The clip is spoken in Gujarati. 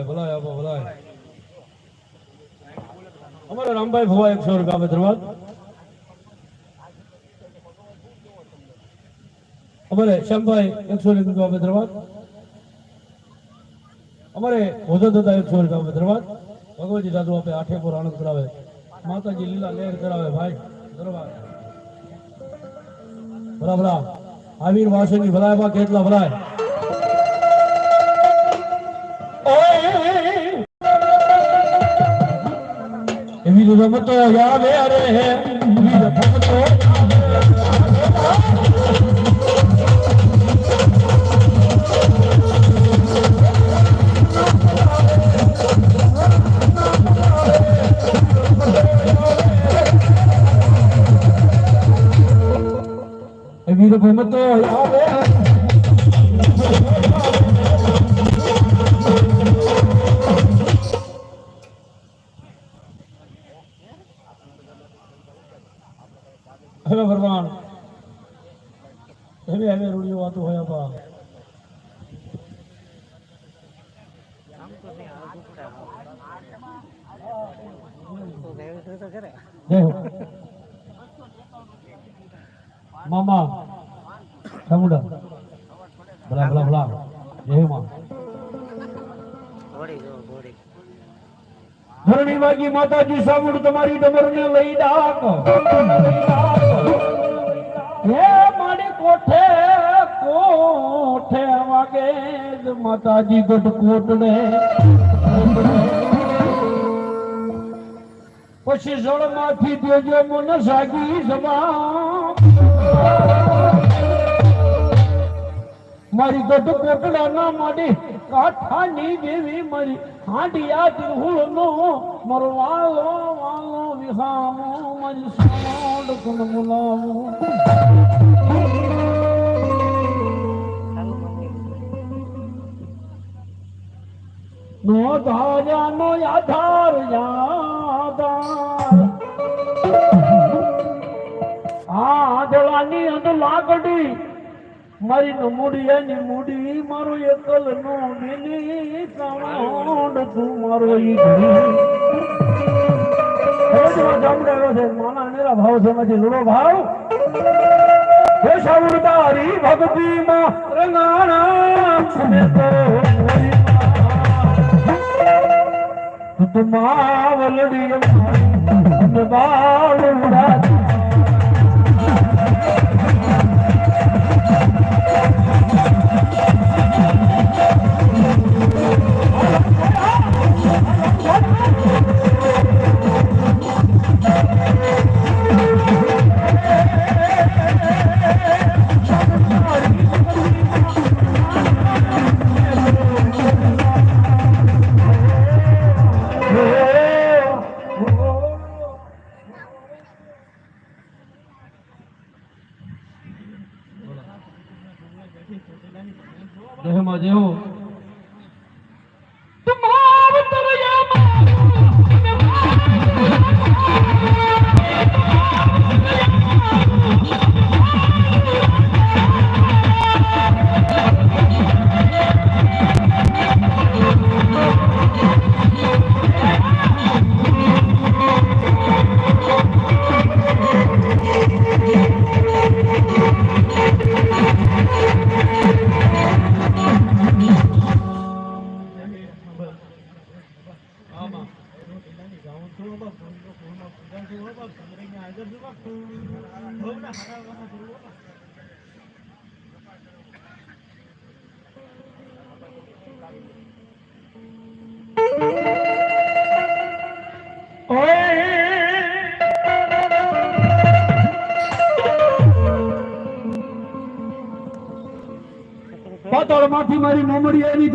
બોલાય બોલાય આપો બોલાય અમારા રામભાઈ ભવા એકસો રૂપિયા ધન્યવાદ અમારે શ્યામભાઈ એકસો રૂપિયા ધન્યવાદ અમારે હોદા દાદા એકસો રૂપિયા ધન્યવાદ ભગવતી દાદુ આપે આઠેપુર આનંદ કરાવે માતાજી લીલા લહેર કરાવે ભાઈ ધન્યવાદ ભલા ભલા આવીર વાસની ભલાયમાં કેટલા ભલાય रमतो याद अरे है। रमतो वीर भूमतो याद હવે ભગવાન હવે હવે રૂડિયો વાતો હોય બા દેહો મામા સમુડા ભલા ભલા ભલા જય માં ધરણી વાગી માતાજી સામુડ તમારી ડમરને લઈ ડાક હે મારી કોઠે કોઠે વાગે જ માતાજી ગઢ કોટડે પછી જળમાંથી દેજો મન સાગી સમા મારી ગઢ કોટડાના માડી કાઠાની દેવી મારી હાંડિયા તિરુહુલ નો મારો વાલો વાલો વિહામો મારી સોડ ગુણ મુલાવો આધાર અંદર લાકડી મારી નો મૂડી મારો એકલ નો મિલી સાવણ તું મારો ઈ ઘડી. હવે જો ને جو પાતાળમાંથી મારી મોમડી આવી